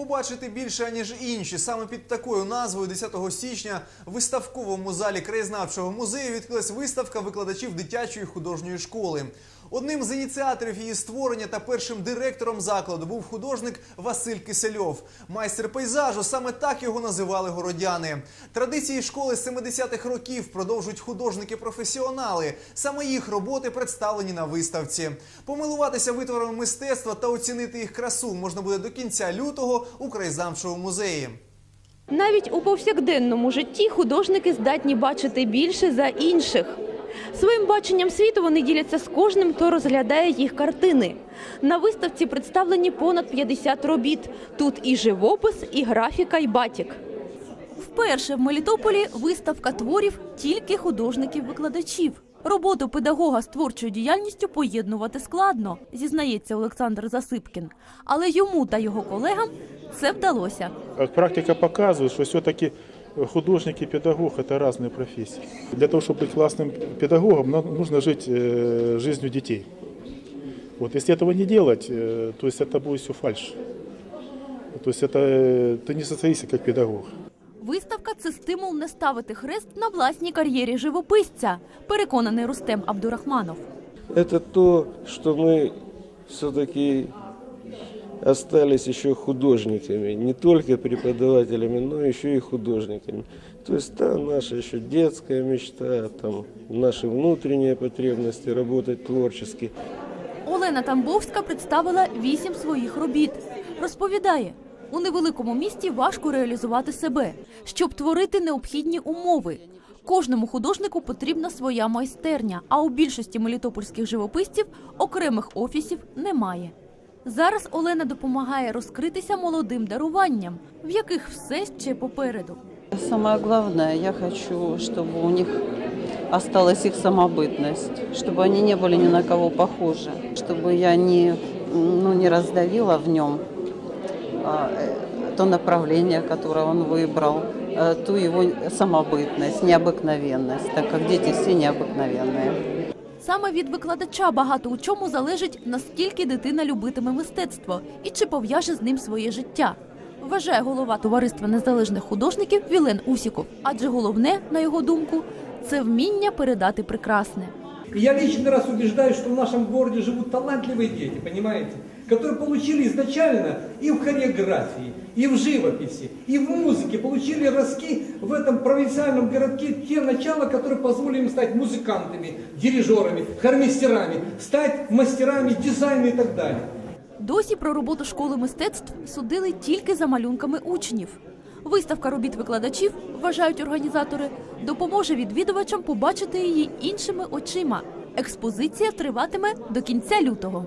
Побачити більше, ніж інші. Саме під такою назвою 10 січня в виставковому залі краєзнавчого музею відкрилась виставка викладачів дитячої художньої школи. Одним з ініціаторів її створення та першим директором закладу був художник Василь Кисельов. Майстер пейзажу, саме так його називали городяни. Традиції школи з 70-х років продовжують художники-професіонали. Саме їх роботи представлені на виставці. Помилуватися витворами мистецтва та оцінити їх красу можна буде до кінця лютого у краєзнавчому музеї. Навіть у повсякденному житті художники здатні бачити більше за інших. Своїм баченням світу вони діляться з кожним, хто розглядає їх картини. На виставці представлені понад 50 робіт. Тут і живопис, і графіка, і батік. Вперше в Мелітополі виставка творів тільки художників-викладачів. Роботу педагога з творчою діяльністю поєднувати складно, зізнається Олександр Засипкін. Але йому та його колегам це вдалося. Практика показывает, что все-таки художник и педагог – это разные профессии. Для того, чтобы быть классным педагогом, нам нужно жить э, жизнью детей. Вот если этого не делать, э, то есть это будет все фальш. То есть это э, ты не состоишься как педагог. Виставка це стимул не ставити хрест на власній кар'єрі живописця, переконаний Рустем Абдурахманов. это то, что мы все-таки остались еще художниками, не только преподавателями, но еще и художниками. То есть та наша еще детская мечта, там, наши внутренние потребности работать творчески. Олена Тамбовська представила вісім своїх робіт. Розповідає, у невеликому місті важко реалізувати себе. Щоб творити необхідні умови. Кожному художнику потрібна своя майстерня, а у більшості мелітопольських живописців окремих офісів немає. Зараз Олена допомагає розкритися молодим даруванням, в яких все ще попереду. Самое главное, я хочу, чтобы у них осталась их самобытность, чтобы они не были ни на кого похожи, чтобы я не, ну, не раздавила в нем а, э, то направление, которое он выбрал, э, ту его самобытность, необыкновенность, так как дети все необыкновенные. Саме від викладача багато у чому залежить, наскільки дитина любитиме мистецтво і чи пов'яже з ним своє життя. Вважає голова товариства незалежних художників Вілен Усіков. Адже головне, на його думку, це вміння передати прекрасне. И Я лично раз убеждаюсь, что в нашем городе живут талантливые дети, понимаете, которые получили изначально и в хореографии, и в живописи, и в музыке, получили ростки в этом провинциальном городке те начала, которые позволили им стать музыкантами, дирижерами, хормистерами, стать мастерами дизайна и так далее. Досі про роботу школи мистецтв судили тільки за малюнками учнів. Виставка робіт викладачів, вважають організатори, допоможе відвідувачам побачити її іншими очима. Експозиція триватиме до кінця лютого.